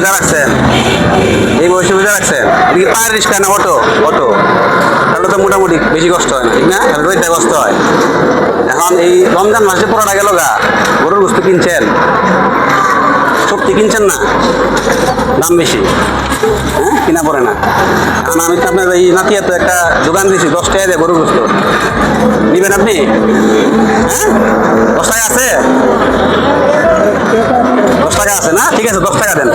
রোজা রাখছেন? এই বয়সে বুঝা রাখছেন? এদিকে পায়ের রিক্সা না অটো? অটো। তাহলে তো মোটামুটি বেশি কষ্ট হয় না, ঠিক না? তাহলে রোজটা কষ্ট হয়। এখন এই রমজান মাসে পড়াটা গেল গা। গরুর বস্তু কিনছেন? সত্যি কিনছেন না? দাম বেশি। হ্যাঁ কিনা পড়ে না। কারণ আমি তো আপনার এই নাতিয়া তো একটা দোকান দিয়েছি দশ টাকা দেয় গরুর বস্তু নিবেন আপনি? হ্যাঁ? দশ টাকা আছে? দশ টাকা আছে না? ঠিক আছে, দশ টাকা দেন।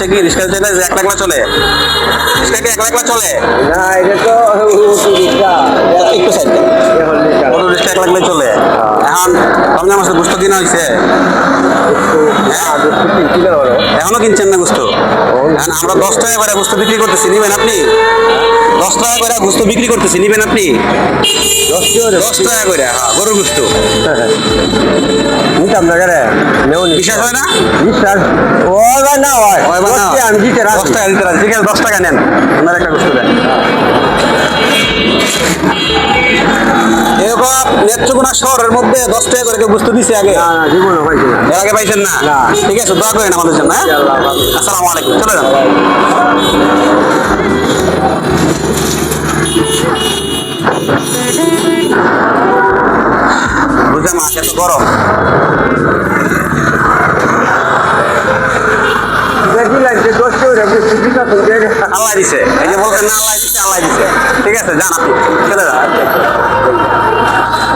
রমজান কি রিক্সা চলে এক লাখলা চলে। রিক্সা কি এক লাখলা চলে? না, এটা তো একটু সাইড বড় রিক্সা এক লাখলাই চলে এখন রমজান মাসে গুস্ত কিনা হয়েছে এখনও কিনছেন না গুস্ত? এখন আমরা দশ টাকা করে গুস্ত বিক্রি করতেছি নিবেন আপনি? দশ টাকা করে গুস্ত বিক্রি করতেছি নিবেন আপনি? দশ টাকা করে। হ্যাঁ গরুর গুস্ত। নিতাম না কেন বিশ্বাস হয় না? বিশ্বাস। ও বা না হয়? হয় বা না? আমি দিতে দশ টাকা দিতে রাজি। ঠিক আছে দশ টাকা নেন। ওনার একটা গুস্ত দেন। এরকম নেত্রকোনা শহরের মধ্যে দশ টাকা করে বুঝতে দিছে আগে। এর আগে পাইছেন না। ঠিক আছে দোয়া করেন আমাদের জন্য হ্যাঁ? আসসালামু আলাইকুম চলে যান। রোজা মাস এত গরম। আল্লাহ দিছে। এই যে বলছেন না আল্লাহ দিছে আল্লাহ দিছে। ঠিক আছে যান আপনি চলে যান।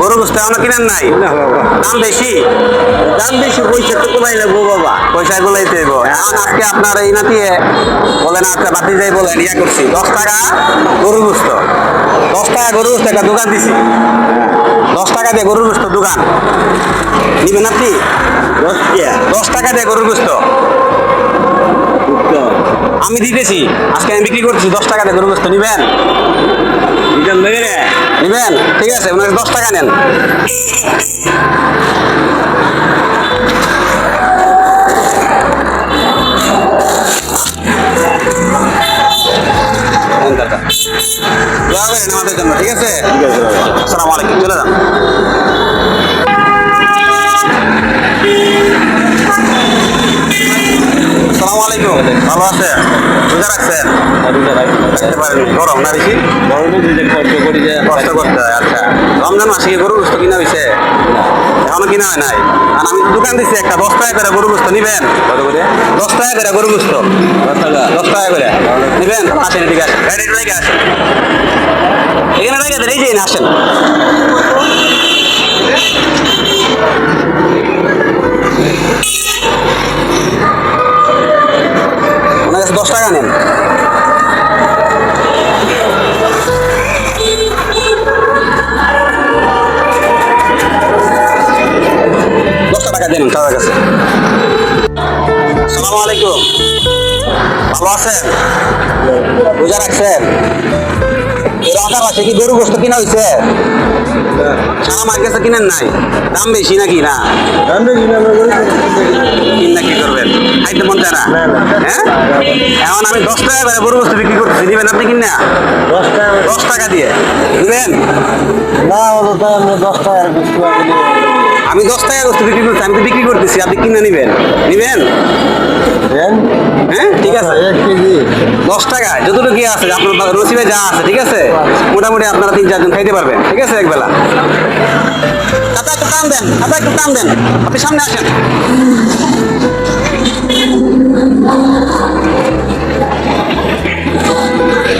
গরুর গুস্ত এখনও কিনেন নাই? দাম বেশি? দাম বেশি পয়সা তো কমাই লাগবো বাবা। পয়সা গুলাই দেব এখন আজকে আপনার এই নাতিয়ে বলেন আচ্ছা বাতি যাই বলেন ইয়া করছি। দশ টাকা গরু গুস্ত। দশ টাকা গরু গুস্ত একটা দোকান দিছি। দশ টাকা দিয়ে গরুর গুস্ত দোকান। নিবেন আপনি? দশ টাকা। দিয়ে গরুর গুস্ত। আমি দিতেছি। আজকে আমি বিক্রি করছি দশ টাকা দিয়ে গরুর গুস্ত নিবেন? রে নিবেন? ঠিক আছে ওনাকে দশ টাকা নেন। আমাদের জন্য ঠিক আছে? আছে আসসালামু আলাইকুম চলে যান। আসসালামু আলাইকুম ভালো আছেন? রোজা রাখছেন? গরম না বেশি? গরমে দুধে খরচ করি যে কষ্ট করতে হয় আচ্ছা। রমজান মাসে কি গরু গোস্ত কিনা হয়েছে এখনও কিনা হয় নাই? আর আমি দোকান দিচ্ছি একটা দশ টাকা করে গরু গোস্ত নিবেন? কত করে? দশ টাকা করে গরু গোস্ত। দশ টাকা? দশ টাকা করে। নিবেন? আসেন এদিকে আসেন। গাড়ি রেখে আসেন। এখানে রেখে দেন এই যে এখানে আসেন। টাকা কাছে। আসসালামু আলাইকুম। ভালো আছেন? রোজা রাখছেন? রমজান কি গরু গোস্ত কিনা হয়েছে সারা মার কিনেন নাই? দাম বেশি নাকি? না। দাম বেশি না কিন কি করবেন? খাইতে মন চায় না। হ্যাঁ? এখন আমি দশ টাকা করে গরু গোস্ত বিক্রি করতেছি। নিবেন আপনি কিন দশ টাকা দশ টাকা দিয়ে। দিবেন? না দশ কিছু আমি দশ টাকা গোস্ত বিক্রি করছি আমি তো বিক্রি করতেছি আপনি কিনে নিবেন। নিবেন? হ্যাঁ ঠিক আছে। দশ টাকা যতটুকু কি আছে আপনার রসিবে যা আছে ঠিক আছে? মোটামুটি আপনারা তিন চারজন খাইতে পারবেন ঠিক আছে একবেলা? কাতা একটু টান দেন কাতা একটু টান দেন। আপনি সামনে আসেন।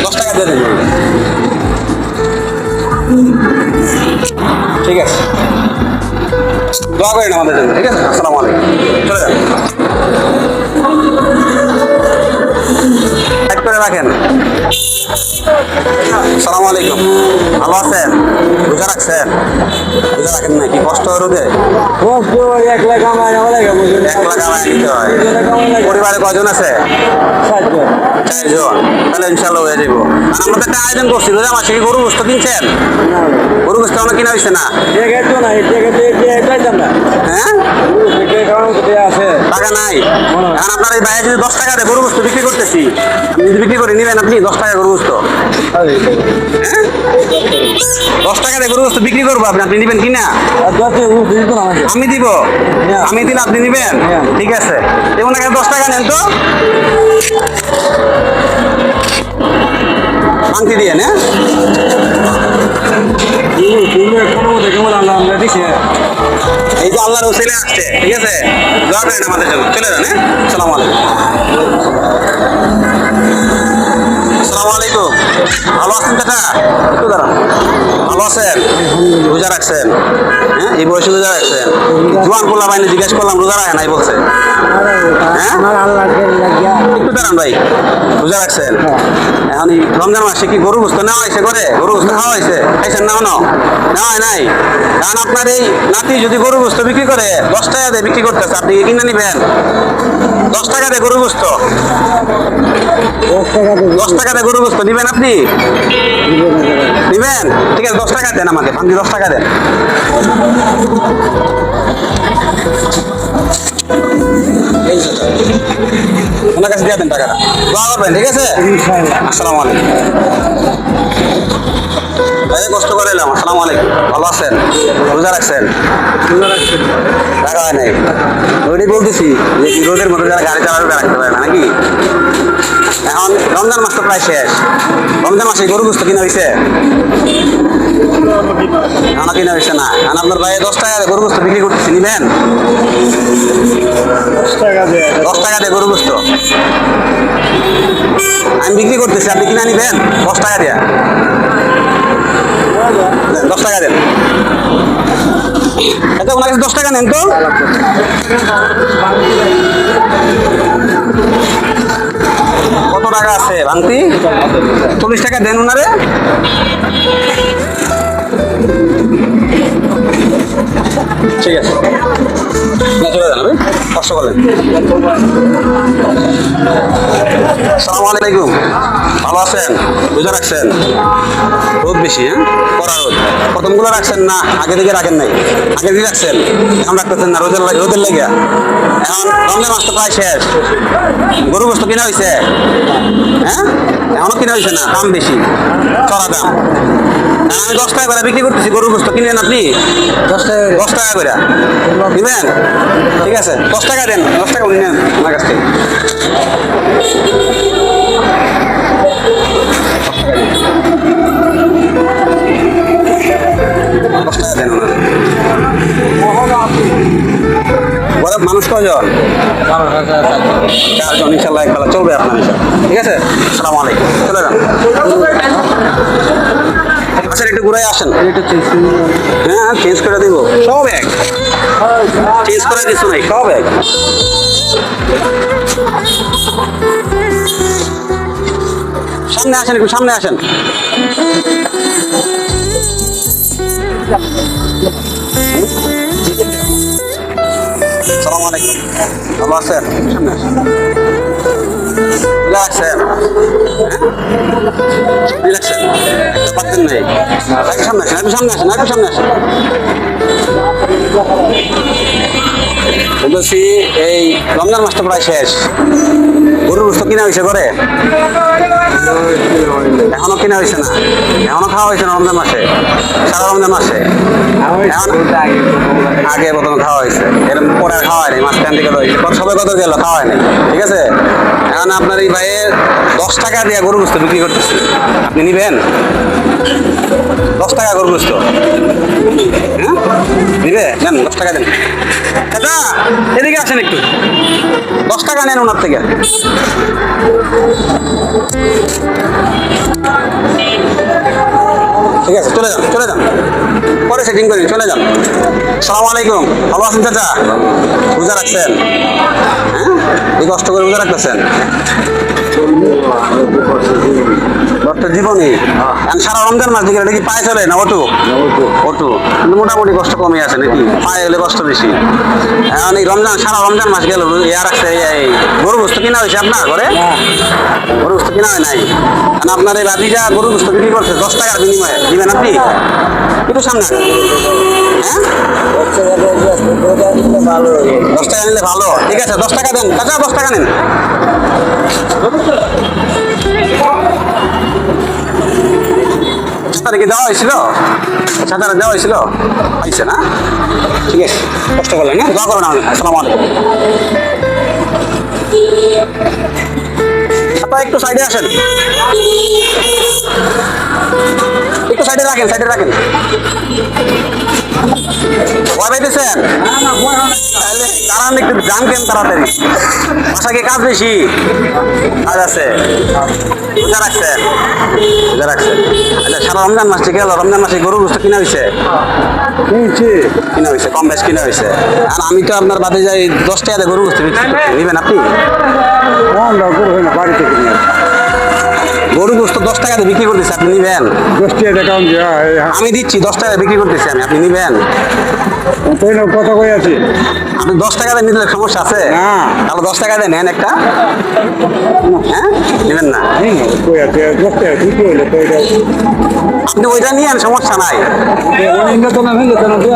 দশ টাকা দিয়ে দেন। ঠিক আছে। দোয়া করেন আমাদের জন্য ঠিক আছে? আসসালামু আলাইকুম। চলে যান। করে রাখেন। সালাম আলাইকুম ভালো আছেন? রোজা রাখছেন? রোজা রাখেন না কি কষ্ট রোদে কষ্ট এক লাখ আমার আমার লাগে বুঝলেন এক লাখ আমার নিতে হয়। পরিবারে কজন আছে? চারজন। তাহলে ইনশাল্লাহ হয়ে যাব আর আমরা একটা আয়োজন করছি রোজা মাসে কি গরু গোস্ত কিনছেন? গরু গোস্ত অনেক কিনা হয়েছে না? হ্যাঁ? টাকা নাই। আপনার এই বাইরে যদি দশ টাকা গরু গোস্ত বিক্রি করতেছি আপনি যদি বিক্রি করে নিবেন আপনি দশ টাকা গরু গোস্ত হ্যাঁ দশ টাকা দিয়ে গরু গোস্ত বিক্রি করব আপনি আপনি নিবেন কিনা আমি দিব আমি দিলে আপনি নিবেন হ্যাঁ। ঠিক আছে দেখুন এখানে দশ টাকা নেন তো ভাঙতি দিয়ে না কেমন আল্লাহ আমরা দিছে এই যে আল্লাহর ওসিলে আসছে, ঠিক আছে? দোয়া করেন আমাদের জন্য। চলে যান হ্যাঁ? সালাম আলাইকুম। আসসালামু আলাইকুম। ভালো আছেন চাচা একটু দাঁড়ান। ভালো আছেন? রোজা রাখছেন হ্যাঁ? এই বয়সে রোজা রাখছেন? জোয়ান করলাম বাইনে জিজ্ঞেস করলাম, রোজা রাখে নাই বলছে। হ্যাঁ? একটু দাঁড়ান ভাই, রোজা রাখছেন। এখন রমজান মাসে কি গরু গোস্ত নেওয়া হয়েছে করে গরু গোস্ত খাওয়া হয়েছে? খাইছেন না না নেওয়া নাই। কারণ আপনার এই নাতি যদি গরু গোস্ত বিক্রি করে, দশ টাকা দিয়ে বিক্রি করতেছে, আপনি কি কিনে নিবেন? দশ টাকা দিয়ে গরু গোস্ত। দশ টাকা দিয়ে গরু গোস্ত নিবেন আপনি? নিবেন? ঠিক আছে, দশ টাকা দেন আমাকে, আপনি দশ টাকা দেন। ওনার কাছে দিয়ে দেন টাকাটা। দোয়া করবেন, ঠিক আছে? আসসালামু আলাইকুম। এই কষ্ট করে এলাম আসসালামু আলাইকুম। ভালো আছেন? রোজা রাখছেন? রাখা হয় নাই? ওইটাই বলতেছি যে রোদের মধ্যে যারা গাড়ি চালাবে রাখতে পারে না নাকি? এখন রমজান মাস তো প্রায় শেষ। রমজান মাসে গরু গুস্ত কিনা হয়েছে? আমার কিনা হয়েছে না। এখন আপনার ভাই দশ টাকা দিয়ে গরু গুস্ত বিক্রি করতেছি নিবেন? দশ টাকা দিয়ে গরু গুস্ত? আমি বিক্রি করতেছি আপনি কিনা নিবেন? দশ টাকা দিয়া। দশ টাকা দেন। এটা ওনার কাছে দশ টাকা নেন তো। কত টাকা আছে, ভাঙতি? চল্লিশ টাকা দেন ওনারে। ঠিক আছে। না চলে যান কষ্ট করলেন। সালাম আলাইকুম। ভালো আছেন রোজা রাখছেন? রোদ বেশি হ্যাঁ? কড়া রোদ। প্রথমগুলো রাখছেন না আগে থেকে রাখেন নাই। আগে থেকে রাখছেন এখন রাখতেছেন না রোদের রোদের লেগে। এখন রমজান মাস তো প্রায় শেষ। গরু গোস্ত কিনা হয়েছে হ্যাঁ? এখনও কিনা হয়েছে না দাম বেশি। চড়া দাম। আমি দশ টাকা করে বিক্রি করতেছি গরুর গোস্ত কিনেন আপনি? দশ টাকা দশ টাকা করে। দিবেন? ঠিক আছে দশ টাকা দেন দশ টাকা নেন আমার কাছ থেকে। মানুষ কজন চারজন ইনশাল্লাহ একবেলা চলবে আপনার ইনশাল্লাহ ঠিক আছে? সালাম আলাইকুম। চলে যান। আচ্ছা একটু ঘুরে আসেন। হ্যাঁ চেঞ্জ করে দিব। সব এক। চেঞ্জ করে কিছু নাই, সব এক। সামনে আসেন একটু, সামনে আসেন। সালাম আলাইকুম ভালো আছেন সামনে আসেন রিল্যাক্সেন নেই একটু সামনে আসেন একটু সামনে আসেন একটু সামনে আসেন বলছি এই রমজান মাসটা প্রায় শেষ। গরুর গোস্ত কিনা হয়েছে করে এখনও কিনা হয়েছে না। এখনও খাওয়া হয়েছে না রমজান মাসে? সারা রমজান মাসে? আগে প্রথমে খাওয়া হয়েছে এরকম পরে খাওয়া হয়নি, মাঝখান থেকে কত সবাই কত গেল খাওয়া হয়নি। ঠিক আছে? এখন আপনার এই ভাইয়ের দশ টাকা দিয়ে গরু গোস্ত বিক্রি করতেছে। আপনি নিবেন? দশ টাকা গরু গোস্ত। হ্যাঁ? নিবে? নেন, দশ টাকা দেন। দাদা এদিকে আসেন একটু। দশ টাকা নেন ওনার থেকে। ঠিক আছে, চলে যান চলে যান পরে সেটিং করি, চলে যান সালাম আলাইকুম। ভালো আছেন চাচা? রোজা রাখছেন? হ্যাঁ? এই কষ্ট করে রোজা রাখতেছেন? তো জীবনে। সারা রমজান মাস দিকে এটা কি পায়ে চলে না অটো? অটো। কিন্তু মোটামুটি কষ্ট কমে আছে নাকি? পায়ে গেলে কষ্ট বেশি। এখন এই রমজান সারা রমজান মাস গেল আছে এই গরু বস্তু কিনা হয়েছে আপনার ঘরে? গরু বস্তু কিনা হয় নাই? কারণ আপনার এই বাদিজা গরু বস্তু বিক্রি করছে দশ টাকার বিনিময়ে। দিবেন আপনি? একটু সামনে হ্যাঁ? দশ টাকা নিলে ভালো। ঠিক আছে দশ টাকা দেন। কাকা দশ টাকা নেন। ছাতারে কি দেওয়া হয়েছিল? ছাতারে দেওয়া হয়েছিল? পাইছে না? ঠিক আছে, কষ্ট করলেন না দোয়া করো না আসসালামু একটু সাইডে আসেন। একটু সাইডে রাখেন সাইডে রাখেন। ভয় পাইতেছেন? তাহলে দাঁড়ান একটু কেন তাড়াতাড়ি। বাসাকে কাজ বেশি? কাজ আছে। রোজা রাখছেন? রোজা রাখছেন? আচ্ছা সারা রমজান মাস থেকে গেল রমজান মাসে গরু গোস্ত কিনা হয়েছে কিনছি। কিনা হয়েছে কম বেশ কিনা হয়েছে আর আমি তো আপনার বাদে যাই দশ টাকা গরু গোস্ত বিক্রি নেবেন আপনি? আমরা করব না বাড়ি থেকে নিয়ে গরু দশ টাকা দিয়ে বিক্রি করতেছে আপনি নিবেন? দশ টাকা দেখাম আমি দিচ্ছি দশ টাকা বিক্রি করতেছি আমি আপনি নিবেন? কথা কই আছি? আপনি দশ টাকা দিয়ে নিলে সমস্যা আছে। তাহলে দশ টাকা দিয়ে নেন একটা। হ্যাঁ? নেবেন না। আপনি ওইটা নিয়ে সমস্যা নাই।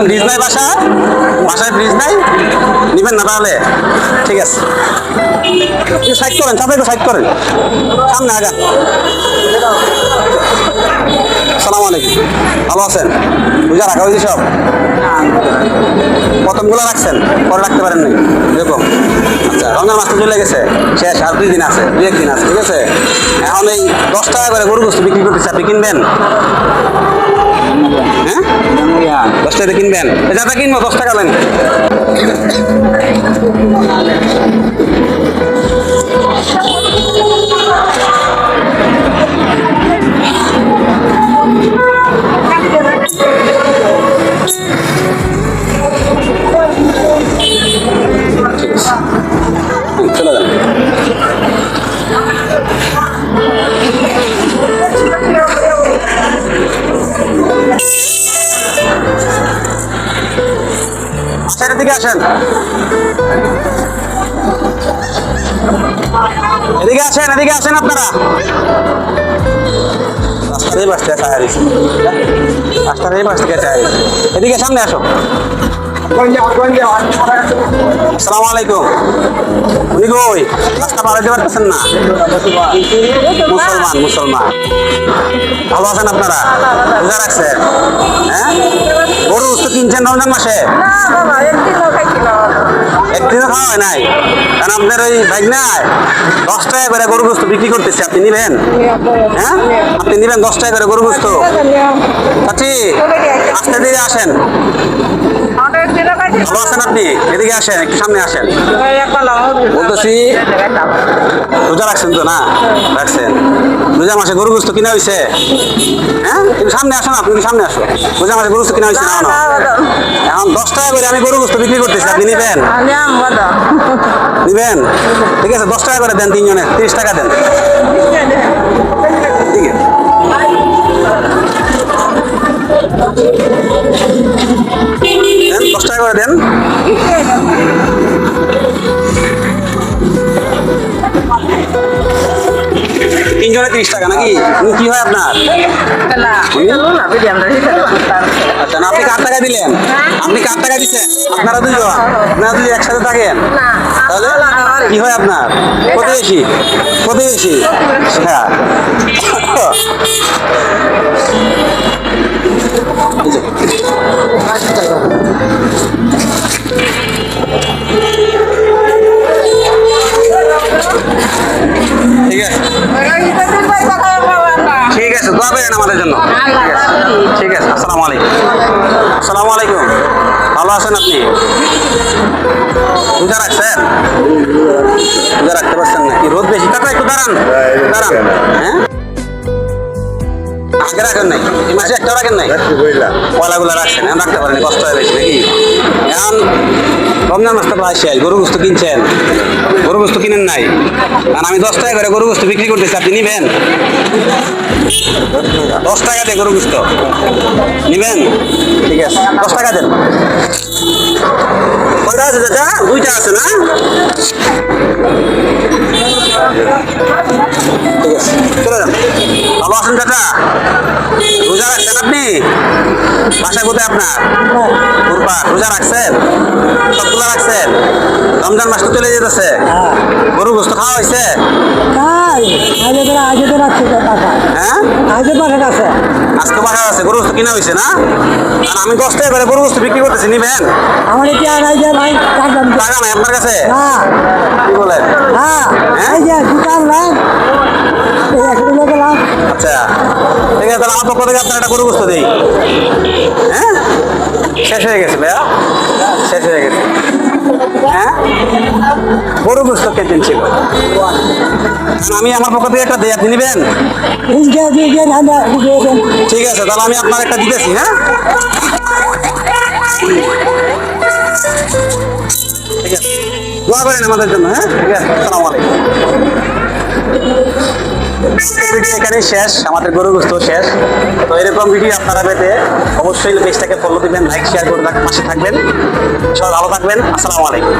ফ্রিজ নাই বাসায়? বাসায় ফ্রিজ নাই? নিবেন না তাহলে? ঠিক আছে। সাইড করেন চাপে একটু সাইড করেন। সামনে আগান। সালাম আলাইকুম। ভালো আছেন? পূজা রাখা হয়েছে সব? প্রথমগুলো রাখছেন, পরে রাখতে পারেন নাই? এরকম। আচ্ছা রমজান মাস চলে গেছে। শেষ, আর দুই দিন আছে, দুই একদিন আছে, ঠিক আছে? এখন এই দশ টাকা করে গরু গোস্ত বিক্রি করতেছে, আপনি কিনবেন? হ্যাঁ? দশ টাকা কিনবেন? যাতে কিনবো দশ টাকা দেন। আসেন এদিকে আসেন আপনারা। হয়েছে রাস্তার এই থেকে টায়ার হয়েছে এদিকে সামনে আসো। আসসালামু আলাইকুম। উনি কই রাস্তা পার না। মুসলমান মুসলমান। ভালো আছেন আপনারা? হ্যাঁ? গরু তো কিনছেন রমজান মাসে? একদিনও খাওয়া হয় নাই। কারণ আপনার ওই নাই দশ টাকা করে গরু গোস্ত বিক্রি করতেছে, আপনি নিবেন? হ্যাঁ? আপনি নিবেন দশ টাকা করে গরু গোস্ত? আচ্ছা আস্তে ধীরে আসেন। আপনি? এদিকে আসেন সামনে আসেন। বলতেছি, রোজা রাখছেন তো না? রাখছেন। রোজা মাসে গরু গোস্ত কিনা হয়েছে হ্যাঁ? তুমি সামনে আসো না সামনে আসো রোজা মাসে গরু কিনা হয়েছে এখন? দশ টাকা করে আমি গরু গোস্ত বিক্রি করতেছি, আপনি নিবেন? নিবেন? ঠিক আছে, দশ টাকা করে দেন তিনজনে, তিরিশ টাকা দেন। ঠিক আছে। করে দেন তিনজনে তিরিশ টাকা নাকি কি হয় আপনার আচ্ছা না আপনি কার টাকা দিলেন আপনি কার টাকা দিচ্ছেন আপনারা দুজন আপনারা দুজন একসাথে থাকেন তাহলে কি হয় আপনার প্রতিবেশী প্রতিবেশী হ্যাঁ ঠিক ভালো আছেন আপনি? রাখছেন? রাখতে পারছেন নাকি? রোদ বেশি। কাকা একটু দাঁড়ান। দাঁড়ান। হ্যাঁ? আগে রাখেন নাই? এই মাসে একটা রাখেন নাই? পয়লাগুলো রাখছেন। রাখতে পারেন কষ্ট হয়ে গেছে নাকি? এখন রমজান মাসটা প্রায় শেষ গরু বস্তু কিনছেন? গরু বস্তু কিনেন নাই? কারণ আমি দশ টাকা করে গরু বস্তু বিক্রি করতেছি আপনি নিবেন? দশ টাকা দিয়ে গরু গোস্ত। নিবেন? ঠিক আছে। দশ টাকা দেন। কয়টা আছে চাচা? দুইটা আছে না? ঠিক আছে চলে যান রোজা রাখছেন আপনি বাসা কোথায় আপনার রোজা রাখছেন সবগুলো রাখছেন রমজান মাস চলে যেতেছে। গরু গোস্ত খাওয়া হয়েছে? হ্যাঁ? আজকে বাসা আছে গরু গোস্ত কিনা হয়েছে না? আর আমি দশ টাকা গরু গোস্ত বিক্রি করতেছি নিবেন? আমার কি আর ভাই টাকা নাই আপনার কাছে? হ্যাঁ কি বলেন? হ্যাঁ হ্যাঁ? এই যে দোকান গেলাম আচ্ছা। ঠিক আছে তাহলে আমার পক্ষ থেকে আপনার একটা গরু গোস্ত দিই। হ্যাঁ? শেষ হয়ে গেছে ভাইয়া। শেষ হয়ে গেছে। হ্যাঁ? গরু গোস্ত কেটেন ছিল? আমি আমার পক্ষ থেকে একটা আপনি নেবেন? ঠিক আছে, তাহলে আমি আপনার একটা দিতেছি হ্যাঁ? ঠিক আছে। দোয়া আমাদের জন্য হ্যাঁ? ঠিক আছে, আসসালামু আলাইকুম। শেষ, আমাদের গরু গোস্ত শেষ। তো এরকম ভিডিও আপনারা পেতে অবশ্যই পেজটাকে ফলো দিবেন লাইক শেয়ার করে পাশে থাকবেন। সবাই ভালো থাকবেন, আসসালামু আলাইকুম।